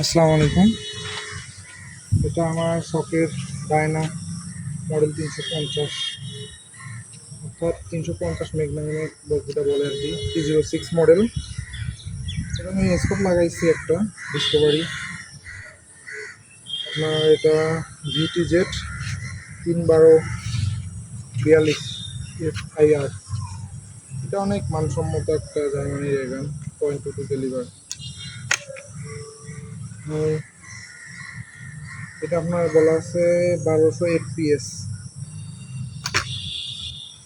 আসসালামু আলাইকুম। এটা আমার শখের ডায়না মডেল তিনশো পঞ্চাশ। অর্থাৎ তিনশো পঞ্চাশ মেঘনামের বইটা বলে আর কি থ্রি জিরো সিক্স মডেল এটা আমি স্কোপ লাগাইছি একটা ডিসকভারি আপনার এটা ভিটি জেট তিন বারো বিয়াল্লিশ এফ আই আর এটা অনেক মানসম্মত একটা জার্মানি রেগান পয়েন্ট টু টু ডেলিভার এটা আপনার বলা আছে বারোশো এফপিএস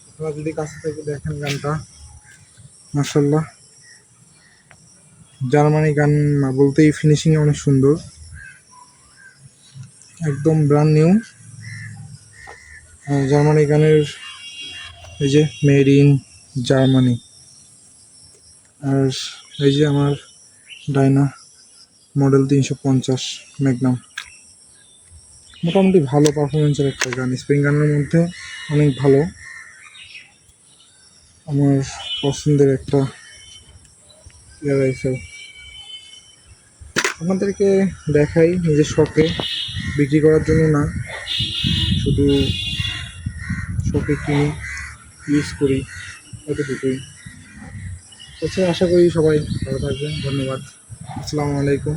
আপনারা যদি কাছ থেকে দেখেন গানটা মার্শাল্লাহ জার্মানি গান বলতেই ফিনিশিং অনেক সুন্দর। একদম ব্রান্ড নিউ জার্মানি গানের এই যে মেড ইন জার্মানি। আর এই যে আমার ডাইনা মডেল তিনশো পঞ্চাশ ম্যাগনাম মোটামুটি ভালো পারফরমেন্সের একটা গান। স্প্রিং গানের মধ্যে অনেক ভালো। আমার পছন্দের একটা এয়ার রাইফেল আপনাদেরকে দেখাই নিজের শখে। বিক্রি করার জন্য না, শুধু শখে কিনি ইউজ করি। এতটুকুই। আচ্ছা আশা করি সবাই ভালো থাকবেন। ধন্যবাদ। আসসালামু আলাইকুম।